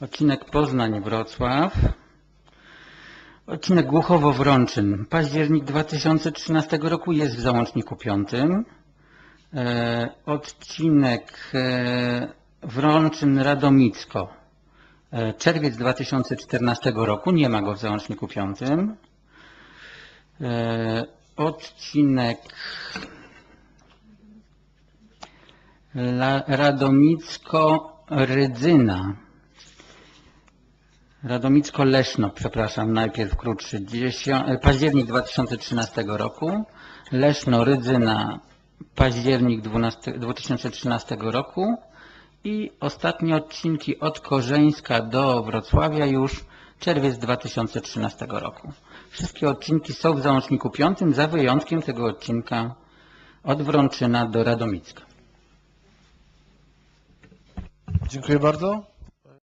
Odcinek Poznań-Wrocław. Odcinek Głuchowo-Wrączyn. Październik 2013 roku jest w załączniku piątym. E, odcinek e, Wrączyn-Radomicko. E, czerwiec 2014 roku. Nie ma go w załączniku piątym. E, odcinek Radomicko-Rydzyna. Radomicko-Leszno, przepraszam, najpierw krótszy. Dziesio- e, Październik 2013 roku. Leszno-Rydzyna, październik 12, 2013 roku. I ostatnie odcinki od Korzeńska do Wrocławia już czerwiec 2013 roku. Wszystkie odcinki są w załączniku piątym, za wyjątkiem tego odcinka od Wrączyna do Radomicka. Dziękuję bardzo.